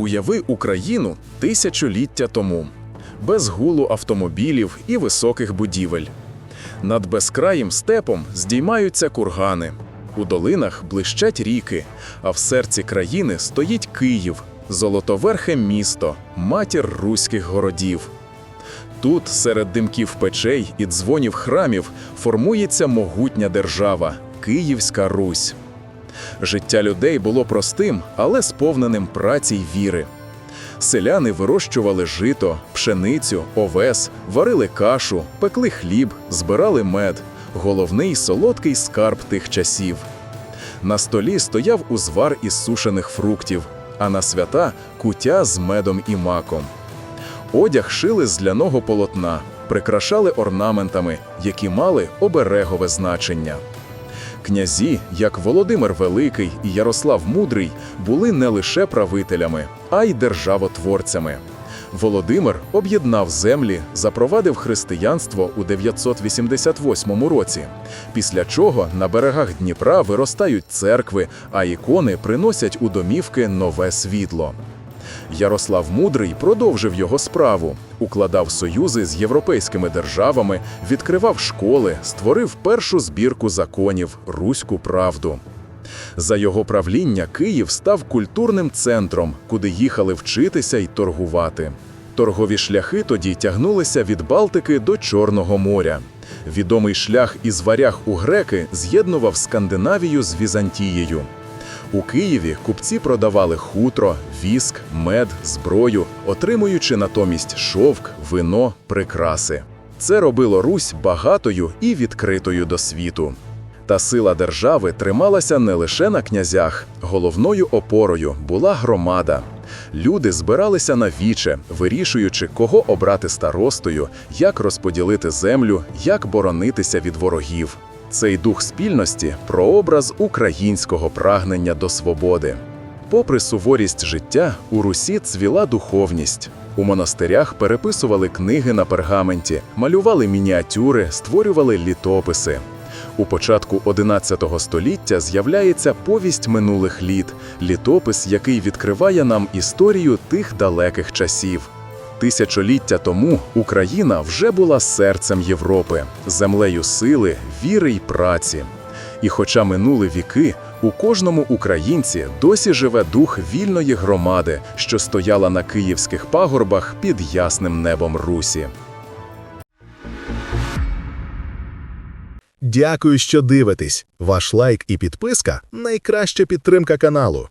Уяви Україну тисячоліття тому, без гулу автомобілів і високих будівель. Над безкраїм степом здіймаються кургани, у долинах блищать ріки, а в серці країни стоїть Київ, золотоверхе місто, матір руських городів. Тут, серед димків печей і дзвонів храмів, формується могутня держава Київська Русь. Життя людей було простим, але сповненим праці й віри. Селяни вирощували жито, пшеницю, овес, варили кашу, пекли хліб, збирали мед, головний солодкий скарб тих часів. На столі стояв узвар із сушених фруктів, а на свята куття з медом і маком. Одяг шили з ляного полотна, прикрашали орнаментами, які мали оберегове значення. Князі, як Володимир Великий і Ярослав Мудрий, були не лише правителями, а й державотворцями. Володимир об'єднав землі, запровадив християнство у 988 році, після чого на берегах Дніпра виростають церкви, а ікони приносять у домівки нове світло. Ярослав Мудрий продовжив його справу, укладав союзи з європейськими державами, відкривав школи, створив першу збірку законів Руську правду. За його правління Київ став культурним центром, куди їхали вчитися й торгувати. Торгові шляхи тоді тягнулися від Балтики до Чорного моря. Відомий шлях із варяг у греки з'єднував Скандинавію з Візантією. У Києві купці продавали хутро, віск, мед, зброю, отримуючи натомість шовк, вино, прикраси. Це робило Русь багатою і відкритою до світу. Та сила держави трималася не лише на князях, головною опорою була громада. Люди збиралися на віче, вирішуючи, кого обрати старостою, як розподілити землю, як боронитися від ворогів. Цей дух спільності прообраз українського прагнення до свободи. Попри суворість життя, у Русі цвіла духовність. У монастирях переписували книги на пергаменті, малювали мініатюри, створювали літописи. У початку XI століття з'являється повість минулих літ, літопис, який відкриває нам історію тих далеких часів. Тисячоліття тому Україна вже була серцем Європи, землею сили, віри й праці. І хоча минули віки, у кожному українці досі живе дух вільної громади, що стояла на київських пагорбах під ясним небом Русі. Дякую, що дивитесь. Ваш лайк і підписка найкраща підтримка каналу.